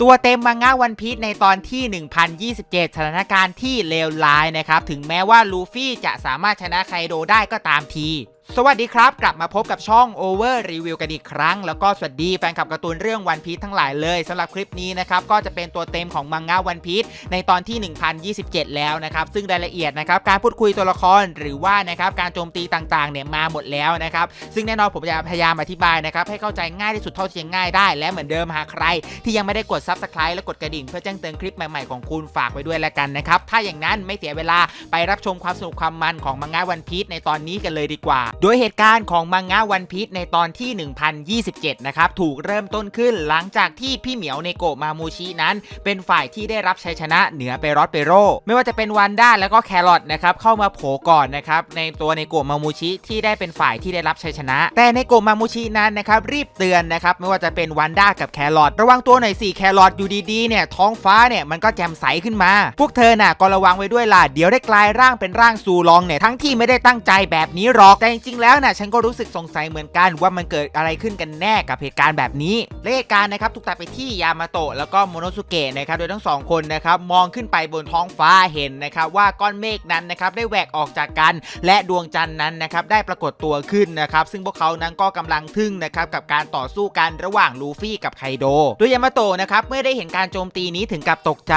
ตัวเต็มมังงะวันพีชในตอนที่ 1027 สถานการณ์ที่เลวร้ายนะครับ ถึงแม้ว่าลูฟี่จะสามารถชนะไคโดได้ก็ตามที สวัสดีครับ กลับมาพบกับช่อง Over Review กันอีกครั้ง แล้วก็สวัสดีแฟนคลับการ์ตูนเรื่องวันพี e ทั้งหลายเลยสำหรับคลิปนี้นะครับ ก็จะเป็นตัวเต็มของมังงะวันพี e ในตอนที่ 1027 แล้วนะครับ ซึ่งรายละเอียดนะครับ การพูดคุยตัวละครหรือว่านะครับการโจมตีต่างๆเนี่ยมาหมดแล้วนะครับ ซึ่งแน่นอนผมจะพยายามอธิบายนะครับ ให้เข้าใจง่ายที่สุดเท่าที่จะง่ายได้ และเหมือนเดิมหากใคร ที่ยังไม่ได้กด Subscribe และกดกระดิ่งเพื่อแจ้งเตือนคลิปใหม่ๆของคุณฝากไว้ด้วยแล้วกันนะครับถ้าอย่างนั้นไม่เสียเวลาไปรับชมความสนุกความมันของมังงะวันพี e ในตอนนี้กันเลยดีกว่าโดยเหตุการณ์ของมังงะวันพี e ในตอนที่ 1027 นะครับถูกเริ่มต้นขึ้นหลังจากที่พี่เหมียวเนโกมามูชินั้น เป็นฝ่ายที่ได้รับชัยชนะเหนือเปรอตเปโร ไม่ว่าจะเป็นวันด้าแล้วก็แครอทนะครับเข้ามาโผก่อนนะครับในตัวเนโกมามูชิที่ได้เป็นฝ่ายที่ได้รับชัยชนะ แต่เนโกมามูชินั้นนะครับรีบเตือนนะครับไม่ว่าจะเป็นวันด้ากับแครอทระวังตัวหน่อยสิแครอทอยู่ดีๆเนี่ยท้องฟ้าเนี่ยมันก็แจ่มใสขึ้นมา พวกเธอน่ะก็ระวังไว้ด้วยล่ะเดี๋ยวได้กลายร่างเป็นร่างซูลองเนี่ยทั้งที่ไม่ได้ตั้งใจแบบนี้หรอกแต่จริง ๆ แล้วนะฉันก็รู้สึกสงสัยเหมือนกันว่ามันเกิดอะไรขึ้นกันแน่กับเหตุการณ์แบบนี้และเหตุการณ์นะครับถูกตัดไปที่ยามาโตะแล้วก็โมโนสุเกะนะครับโดยทั้งสองคนนะครับมองขึ้นไปบนท้องฟ้าเห็นนะครับว่าก้อนเมฆนั้นนะครับได้แหวกออกจากกัน และดวงจันทร์นั้นนะครับได้ปรากฏตัวขึ้นนะครับซึ่งพวกเขานั้นก็กำลังทึ่งนะครับกับการต่อสู้กันระหว่างลูฟี่กับไคโดโดยยามาโตะนะครับเมื่อได้เห็นการโจมตีนี้ถึงกับตกใจ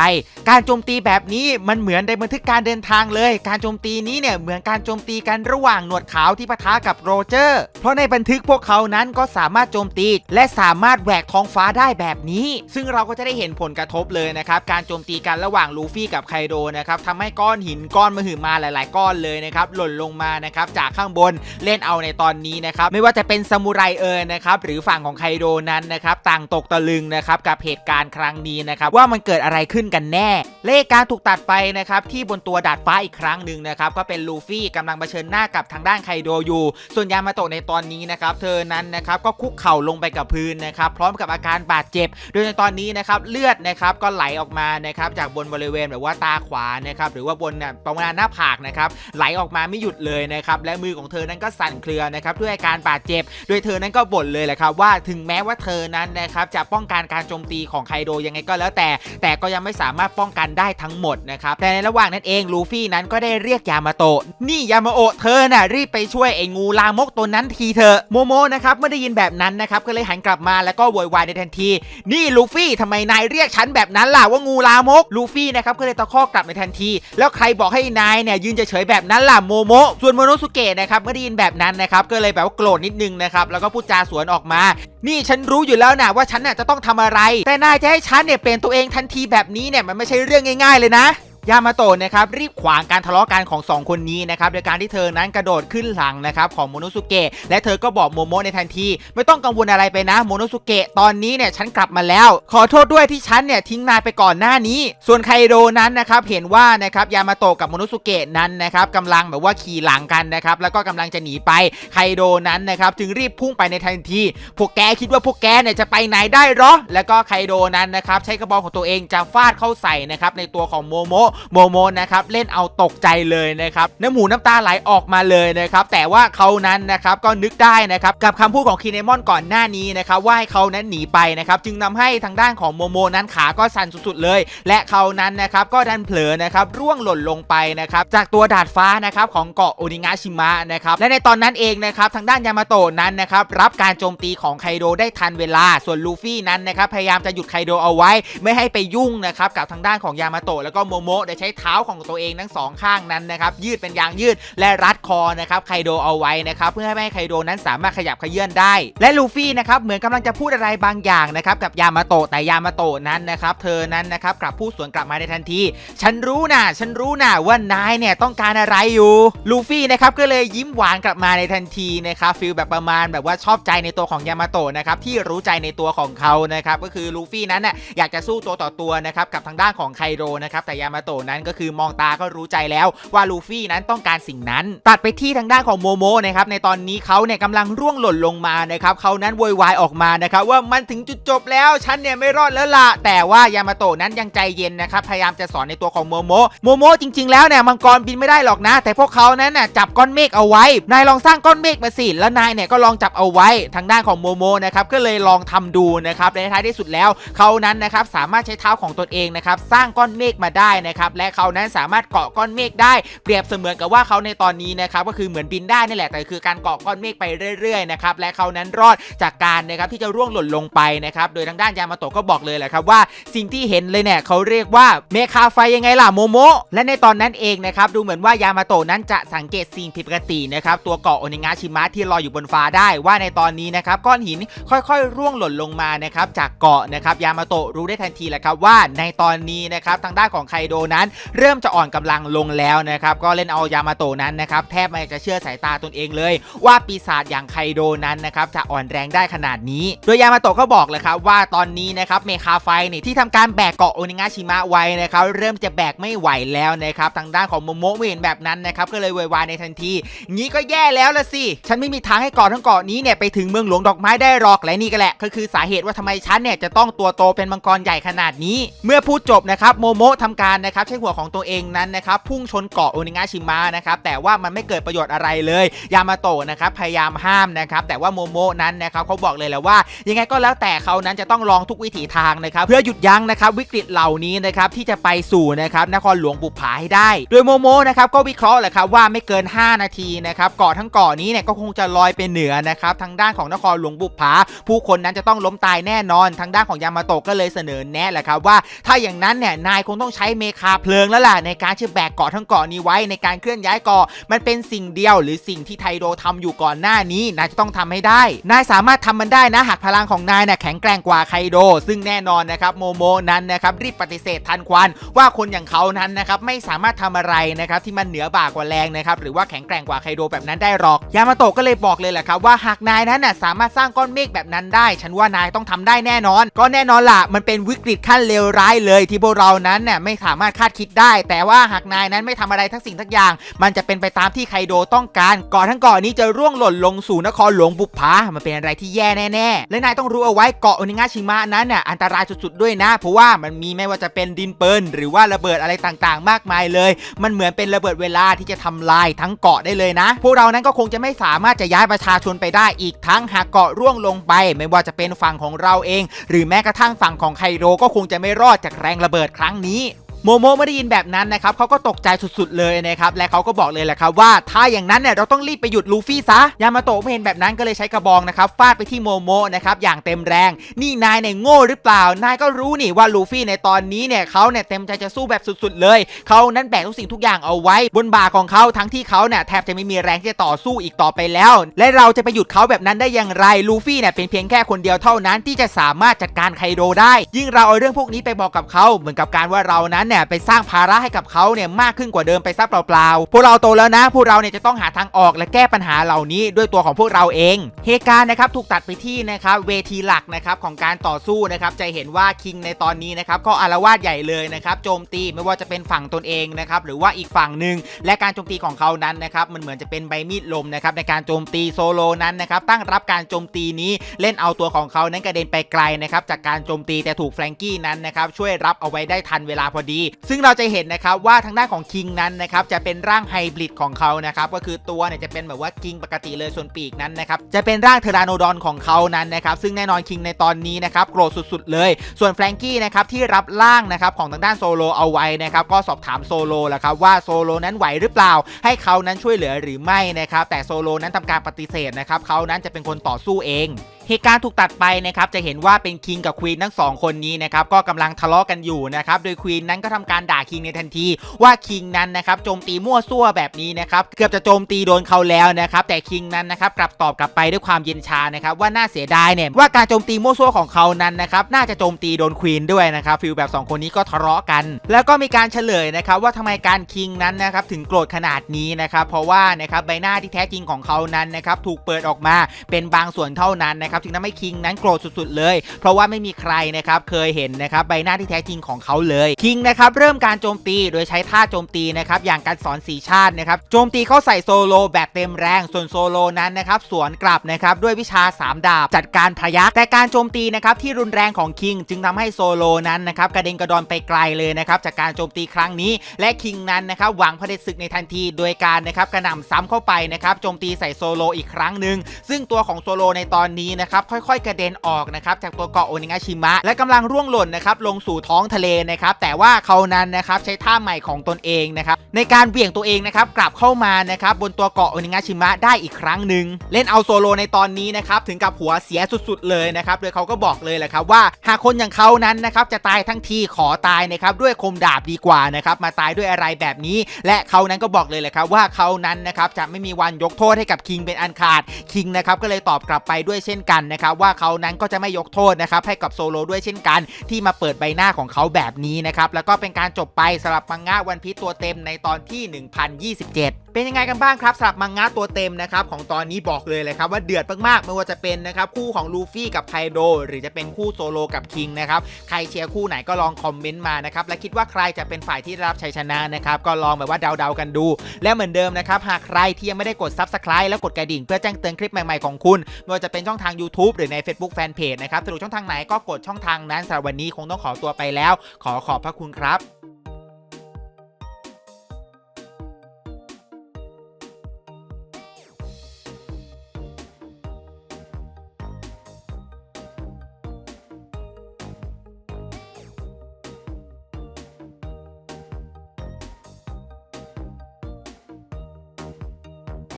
การโจมตีแบบนี้มันเหมือนในบันทึกการเดินทางเลย การโจมตีนี้เนี่ยเหมือนการโจมตีกันระหว่างหนวดขาวที่ปะทะกับโรเจอร์ เพราะในบันทึกพวกเขานั้นก็สามารถโจมตี และสามารถแหวกท้องฟ้าได้แบบนี้ ซึ่งเราก็จะได้เห็นผลกระทบเลยนะครับ การโจมตีกันระหว่างลูฟี่กับไคโดนะครับทำให้ก้อนหินก้อนมหึมาหลาย ๆ ก้อนเลยนะครับหล่นลงมานะครับจากข้างบนเล่นเอาในตอนนี้นะครับไม่ว่าจะเป็นซามูไรเอิร์นะครับหรือฝั่งของไคโดนั้นนะครับต่างตกตะลึงนะครับกับเหตุการณ์ครั้งนี้นะครับว่ามันเกิดอะไรขึ้นกันแน่ เลขการถูกตัดไปนะครับที่บนตัวดาดฟ้าอีกครั้งหนึ่งนะครับก็เป็นลูฟี่กำลังเผชิญหน้ากับทางด้านไคโดอยู่ ส่วนยามาโตะในตอนนี้นะครับเธอนั้นนะครับก็คุกเข่าลงไปกับพื้นนะครับพร้อมกับอาการบาดเจ็บ โดยในตอนนี้นะครับเลือดนะครับก็ไหลออกมานะครับจากบนบริเวณแบบว่าตาขวานะครับหรือว่าบนเนี่ยประมาณหน้าผากนะครับไหลออกมาไม่หยุดเลยนะครับและมือของเธอนั้นก็สั่นเครือนะครับด้วยอาการบาดเจ็บ โดยเธอนั้นก็บ่นเลยแหละครับว่าถึงแม้ว่าเธอนั้นนะครับจะป้องกันการโจมตีของไคโดยังไงก็แล้วแต่ แต่ก็ยังไม่สามารถป้องกันได้ทั้งหมดนะครับแต่ในระหว่างนั้นเองลูฟี่นั้นก็ได้เรียกยามาโตะนี่ยามาโอะเธอน่ะรีบไปช่วยไอ้งูลามกตัวนั้นทีเถอะโมโมนะครับเมื่อได้ยินแบบนั้นนะครับก็เลยหันกลับมาแล้วก็โวยวายในทันที นี่ลูฟี่ทำไมนายเรียกฉันแบบนั้นล่ะว่างูลามกลูฟี่นะครับก็เลยตะคอกกลับในทันที แล้วใครบอกให้นายเนี่ยยืนเฉยๆแบบนั้นล่ะโมโมส่วนโมโนสุเกะนะครับเมื่อได้ยินแบบนั้นนะครับก็เลยแบบว่าโกรธนิดนึงนะครับแล้วก็พูดจาสวนออกมา นี่ฉันรู้อยู่แล้วนะว่าฉันน่ะจะต้องทำอะไร แต่นายจะให้ฉันเนี่ยเป็นตัวเองทันทีแบบนี้เนี่ยมันไม่ใช่เรื่องง่าย ๆเลยนะ ยามาโตะนะครับรีบขวางการทะเลาะกันของ 2 คนนี้นะครับโดยการที่เธอนั้นกระโดดขึ้นหลังนะครับของโมโนสุเกะและเธอก็บอกโมโมะในทันที ไม่ต้องกังวลอะไรไปนะโมโนสุเกะตอนนี้เนี่ยฉันกลับมาแล้ว ขอโทษด้วยที่ฉันเนี่ยทิ้งนายไปก่อนหน้านี้ ส่วนไคโดนั้นนะครับเห็นว่านะครับยามาโตะกับโมโนสุเกะนั้นนะครับกำลังแบบว่าขี่หลังกันนะครับแล้วก็กำลังจะหนีไปไคโดนั้นนะครับจึงรีบพุ่งไปในทันทีพวกแกคิดว่าพวกแกเนี่ยจะไปไหนได้หรอแล้วก็ไคโดนั้นนะครับใช้กระบอกของตัวเองจะฟาดเข้าใส่นะครับในตัวของโมโมโมโมนะครับเล่นเอาตกใจเลยนะครับน้ำหูน้ำตาไหลออกมาเลยนะครับแต่ว่าเขานั้นนะครับก็นึกได้นะครับกับคำพูดของคีเนมอนก่อนหน้านี้นะครับว่าให้เขานั้นหนีไปนะครับจึงนำให้ทางด้านของโมโมนั้นขาก็สั่นสุดๆเลย และเขานั้นนะครับก็ดันเผลอนะครับร่วงหล่นลงไปนะครับจากตัวดาดฟ้านะครับของเกาะโอนิงาชิมะนะครับและในตอนนั้นเองนะครับทางด้านยามาโตะนั้นนะครับรับการโจมตีของไคโดได้ทันเวลา ส่วนลูฟี่นั้นนะครับพยายามจะหยุดไคโดเอาไว้ ไม่ให้ไปยุ่งนะครับกับทางด้านของยามาโตะแล้วก็โมโมะได้ใช้เท้าของตัวเองทั้งสองข้างนั้นนะครับยืดเป็นยางยืดและรัดคอนะครับไคโดเอาไว้นะครับเพื่อให้ไคโดนั้นสามารถขยับเขยื่อนได้ และลูฟี่นะครับเหมือนกำลังจะพูดอะไรบางอย่างนะครับกับยามาโตะแต่ยามาโตะนั้นนะครับเธอนั้นนะครับกลับพูดสวนกลับมาในทันที ฉันรู้นะฉันรู้นะว่านายเนี่ยต้องการอะไรอยู่ลูฟี่นะครับก็เลยยิ้มหวานกลับมาในทันทีนะครับฟีลแบบประมาณแบบว่าชอบใจในตัวของยามาโตะนะครับที่รู้ใจในตัวของเขานะครับก็คือลูฟี่นั้นน่ะอยากจะสู้ตัวต่อตัวนะครับกับทางด้านของไคโดนะครับแต่ยามาโตตะนั้นก็คือมองตาก็รู้ใจแล้วว่าลูฟี่นั้นต้องการสิ่งนั้น ตัดไปที่ทางด้านของโมโมนะครับในตอนนี้เขาเนี่ยกำลังร่วงหล่นลงมานะครับเขานั้นโวยวายออกมานะครับว่ามันถึงจุดจบแล้วฉันเนี่ยไม่รอดแล้วล่ะ แต่ว่ายามาโตะนั้นยังใจเย็นนะครับพยายามจะสอนในตัวของโมโมโมโมจริง ๆแล้วเนี่ยมังกรบินไม่ได้หรอกนะ แต่พวกเขานั้นน่ะจับก้อนเมฆเอาไว้ นายลองสร้างก้อนเมฆมาสิแล้วนายเนี่ยก็ลองจับเอาไว้ทางด้านของโมโมนะครับก็เลยลองทำดูนะครับในท้ายที่สุดแล้วเขานั้นนะครับสามารถใช้เท้าของตนเองนะครับสร้างก้อนเมฆมาได้นะครับและเขานั้นสามารถเกาะก้อนเมฆได้ เปรียบเสมือนกับว่าเขาในตอนนี้นะครับก็คือเหมือนบินได้นี่แหละแต่คือการเกาะก้อนเมฆไปเรื่อยๆนะครับและเขานั้นรอดจากการนะครับที่จะร่วงหล่นลงไปนะครับโดยทางด้านยามาโตะก็บอกเลยแหละครับว่าสิ่งที่เห็นเลยเนี่ยเขาเรียกว่าเมคาไฟยังไงล่ะโมโมและในตอนนั้นเองนะครับดูเหมือนว่ายามาโตะนั้นจะสังเกตสิ่งผิดปกตินะครับตัวเกาะโอนิงาชิมะที่ลอยอยู่บนฟ้าได้ว่าในตอนนี้นะครับก้อนหินค่อยๆ ร่วงหล่นลงมานะครับจากเกาะนะครับยามาโตะรู้ได้ทันทีแหละครับว่าในตอนนี้นะครับทางด้านของไคโดนั้น เริ่มจะอ่อนกำลังลงแล้วนะครับก็เล่นเอายามาโตนั้นนะครับแทบไม่จะเชื่อสายตาตนเองเลย ว่าปีศาจอย่างไคโดนั้นนะครับจะอ่อนแรงได้ขนาดนี้ โดยยามาโตก็บอกเลยครับว่าตอนนี้นะครับเมคาไฟเนี่ยที่ทำการแบกเกาะโอนิงาชิมะไว้นะครับเริ่มจะแบกไม่ไหวแล้วนะครับทางด้านของโมโมะเห็นแบบนั้นนะครับก็เลยโวยวายในทันทีงี้ก็แย่แล้วละสิฉันไม่มีทางให้เกาะทั้งเกาะนี้เนี่ยไปถึงเมืองหลวงดอกไม้ได้หรอกและนี่ก็แหละก็คือสาเหตุว่าทำไมฉันเนี่ยจะต้องตัวโตเป็นมังกรใหญ่ขนาดนี้ เมื่อพูดจบนะครับโมโมะทำการนะครับใช้หัวของตัวเองนั้นนะครับพุ่งชนเกาะโอนิงาชิมะนะครับแต่ว่ามันไม่เกิดประโยชน์อะไรเลย ยามาโตะนะครับพยายามห้ามนะครับแต่ว่าโมโมะนั้นนะครับเขาบอกเลยแหละว่า ยังไงก็แล้วแต่เขานั้นจะต้องลองทุกวิถีทางนะครับเพื่อหยุดยั้งนะครับวิกฤตเหล่านี้นะครับที่จะไปสู่นะครับนครหลวงบุปผาให้ได้ โดยโมโมะนะครับก็วิเคราะห์แหละครับว่าไม่เกิน 5 นาทีนะครับเกาะทั้งเกาะนี้เนี่ยก็คงจะลอยไปเหนือนะครับทางด้านของนครหลวงบุปผา ผู้คนนั้นจะต้องล้มตายแน่นอน ทางด้านของยามาโตะก็เลยเสนอแนะแหละครับว่า ถ้าอย่างนั้นเนี่ยนายคงต้องใช้เมคาเพลิงแล้วล่ะในการที่แบกเกาะทั้งเกาะนี้ไว้ในการเคลื่อนย้ายเกาะมันเป็นสิ่งเดียวหรือสิ่งที่ไทโดทำอยู่ก่อนหน้านี้นายจะต้องทำให้ได้ นายสามารถทำมันได้นะหากพลังของนายเนี่ยแข็งแกร่งกว่าไคโด ซึ่งแน่นอนนะครับโมโมนั้นนะครับรีบปฏิเสธทันควัน ว่าคนอย่างเขานั้นนะครับไม่สามารถทำอะไรนะครับที่มันเหนือบ่ากว่าแรงนะครับหรือว่าแข็งแกร่งกว่าไคโดแบบนั้นได้หรอกยามาโตะก็เลยบอกเลยแหละครับว่าหากนายนั้นน่ะสามารถสร้างก้อนเมฆแบบนั้นได้ ฉันว่านายต้องทำได้แน่นอน ก็แน่นอนล่ะมันเป็นวิกฤตขั้นเลวร้ายเลยที่พวกเรานั้นน่ะไม่สามารถาดคิดได้ แต่ว่าหากนายนั้นไม่ทำอะไรทั้งสิ่งทั้งอย่าง มันจะเป็นไปตามที่ไคโดต้องการเกาะทั้งเกาะนี้จะร่วงหล่นลงสู่นครหลวงบุปผามันเป็นอะไรที่แย่แน่ๆและนายต้องรู้เอาไว้เกาะโอนิงาชิมะนั้นน่ะอันตรายสุดๆด้วยนะ เพราะว่ามันมีไม่ว่าจะเป็นดินปืนหรือว่าระเบิดอะไรต่างๆ มากมายเลย มันเหมือนเป็นระเบิดเวลาที่จะทำลายทั้งเกาะได้เลยนะ พวกเรานั้นก็คงจะไม่สามารถจะย้ายประชาชนไปได้อีกทั้งหากเกาะร่วงลงไป ไม่ว่าจะเป็นฝั่งของเราเอง หรือแม้กระทั่งฝั่งของไคโดก็คงจะไม่รอดจากแรงระเบิดครั้งนี้ โมโมไม่ได้ยินแบบนั้นนะครับเขาก็ตกใจสุดๆเลยนะครับและเขาก็บอกเลยแหละครับว่าถ้าอย่างนั้นเนี่ยเราต้องรีบไปหยุดลูฟี่ซะยามาโตะไม่เห็นแบบนั้นก็เลยใช้กระบองนะครับฟาดไปที่โมโมนะครับอย่างเต็มแรง นี่นายเนี่ยโง่หรือเปล่านายก็รู้นี่ว่าลูฟี่ในตอนนี้เนี่ยเขาเนี่ยเต็มใจจะสู้แบบสุดๆเลยเขานั้นแบกทุกสิ่งทุกอย่างเอาไว้บนบ่าของเขาทั้งที่เขาเนี่ยแทบจะไม่มีแรงที่จะต่อสู้อีกต่อไปแล้ว และเราจะไปหยุดเขาแบบนั้นได้อย่างไรลูฟี่เนี่ยเป็นเพียงแค่คนเดียวเท่านั้นที่จะสามารถจัดการไคโดได้ ยิ่งเราเอาเรื่องพวกนี้ไปบอกกับเขาเหมือนกับการว่าเรานั้นเนี่ยไปสร้างภาระให้กับเขาเนี่ยมากขึ้นกว่าเดิมไปซะเปล่าๆ พวกเราโตแล้วนะ พวกเราเนี่ยจะต้องหาทางออกและแก้ปัญหาเหล่านี้ด้วยตัวของพวกเราเอง เหตุการณ์นะครับถูกตัดไปที่นะครับเวทีหลักนะครับของการต่อสู้นะครับจะเห็นว่าคิงในตอนนี้นะครับก็อารวาสใหญ่เลยนะครับโจมตีไม่ว่าจะเป็นฝั่งตนเองนะครับหรือว่าอีกฝั่งหนึ่งและการโจมตีของเขานั้นนะครับมันเหมือนจะเป็นใบมีดลมนะครับในการโจมตีโซโลนั้นนะครับตั้งรับการโจมตีนี้เล่นเอาตัวของเขานั้นกระเด็นไปไกลนะครับจากการโจมตีแต่ถูกแฟรงกี้นั้นนะครับช่วยรับเอาไว้ได้ทันเวลาพอดีซึ่งเราจะเห็นนะครับว่าทางด้านของคิงนั้นนะครับจะเป็นร่างไฮบริดของเขานะครับก็คือตัวเนี่ยจะเป็นแบบว่าคิงปกติเลยส่วนปีกนั้นนะครับจะเป็นร่างเทอราโนดอนของเขานั้นนะครับซึ่งแน่นอนคิงในตอนนี้นะครับโกรธสุดๆเลย ส่วนแฟรงกี้นะครับที่รับร่างนะครับของทางด้านโซโลเอาไว้นะครับก็สอบถามโซโลแหละครับว่าโซโลนั้นไหวหรือเปล่า ให้เขานั้นช่วยเหลือหรือไม่นะครับแต่โซโลนั้นทำการปฏิเสธนะครับเขานั้นจะเป็นคนต่อสู้เองเหตุการณ์ถูกตัดไปนะครับจะเห็นว่าเป็นคิงกับควีนทั้งสองคนนี้นะครับก็กำลังทะเลาะกันอยู่นะครับโดยควีนนั้นก็ทำการด่าคิงในทันทีว่าคิงนั้นนะครับโจมตีมั่วซั่วแบบนี้นะครับเกือบจะโจมตีโดนเขาแล้วนะครับแต่คิงนั้นนะครับกลับตอบกลับไปด้วยความเย็นชานะครับว่าน่าเสียดายเนี่ยว่าการโจมตีมั่วซั่วของเขานั้นนะครับน่าจะโจมตีโดนควีนด้วยนะครับฟิลแบบสองคนนี้ก็ทะเลาะกัน แล้วก็มีการเฉลยนะครับว่าทำไมการคิงนั้นนะครับถึงโกรธขนาดนี้นะครับเพราะว่านะครับใบหน้าที่แท้จริงของเขานั้นนะครับถูกเปิดออกมาเป็นบางส่วนเท่านั้นนะนะครับจึงทำให้คิงนั้นโกรธสุดๆเลย เพราะว่าไม่มีใครนะครับเคยเห็นนะครับใบหน้าที่แท้จริงของเขาเลยคิงนะครับเริ่มการโจมตีโดยใช้ท่าโจมตีนะครับอย่างการสอนสีชาตินะครับโจมตีเข้าใส่โซโลแบบเต็มแรงส่วนโซโลนั้นนะครับสวนกลับนะครับด้วยวิชา 3 ดาบ จัดการพยักแต่การโจมตีนะครับที่รุนแรงของคิง จึงทำให้โซโลนั้นนะครับกระเด็นกระดอนไปไกลเลยนะครับจากการโจมตีครั้งนี้ และคิงนั้นนะครับหวังเผด็จศึกในทันทีโดยการนะครับกระหน่ำซ้ำเข้าไปนะครับโจมตีใส่โซโลอีกครั้งหนึ่งซึ่งตัวของโซโลในตอนนี้นะครับค่อยๆกระเด็นออกนะครับจากตัวเกาะโอนิงาชิมะ และกำลังร่วงหล่นนะครับลงสู่ท้องทะเลนะครับแต่ว่าเขานั้นนะครับใช้ท่าใหม่ของตนเองนะครับในการเบี่ยงตัวเองนะครับกลับเข้ามานะครับบนตัวเกาะโอนิงาชิมะได้อีกครั้งหนึ่งเล่นเอาโซโลในตอนนี้นะครับถึงกับหัวเสียสุดๆเลยนะครับโดยเขาก็บอกเลยแหละครับว่าหากคนอย่างเขานั้นนะครับจะตายทั้งทีขอตายนะครับด้วยคมดาบดีกว่านะครับมาตายด้วยอะไรแบบนี้ และเขานั้นก็บอกเลยแหละครับว่าเขานั้นนะครับจะไม่มีวันยกโทษให้กับคิงเป็นอันขาดคิงนะครับก็เลยตอบกลับไปด้วยเช่นกันนะครับว่าเขานั้นก็จะไม่ยกโทษนะครับให้กับโซโลด้วยเช่นกัน ที่มาเปิดใบหน้าของเขาแบบนี้นะครับแล้วก็เป็นการจบไปสำหรับมังงะวันพีตัวเต็มในตอนที่ 1027เป็นยังไงกันบ้างครับสำหรับมังงะตัวเต็มนะครับของตอนนี้บอกเลยเลยครับว่าเดือดมากๆไม่ว่าจะเป็นนะครับคู่ของลูฟี่กับไคโดหรือจะเป็นคู่โซโลกับคิงนะครับใครเชียร์คู่ไหนก็ลองคอมเมนต์มานะครับและคิดว่าใครจะเป็นฝ่ายที่รับชัยชนะนะครับก็ลองแบบว่าเดาๆกันดู และเหมือนเดิมนะครับหากใครที่ยังไม่ได้กด Subscribe และกดกระดิ่งเพื่อแจ้งเตือนคลิปใหม่ๆของคุณไม่ว่าจะเป็นช่องทาง YouTube หรือใน Facebook Fanpage นะครับสะดวกช่องทางไหนก็กดช่องทางนั้นสำหรับวันนี้คงต้องขอตัวไปแล้ว ขอขอบพระคุณครับ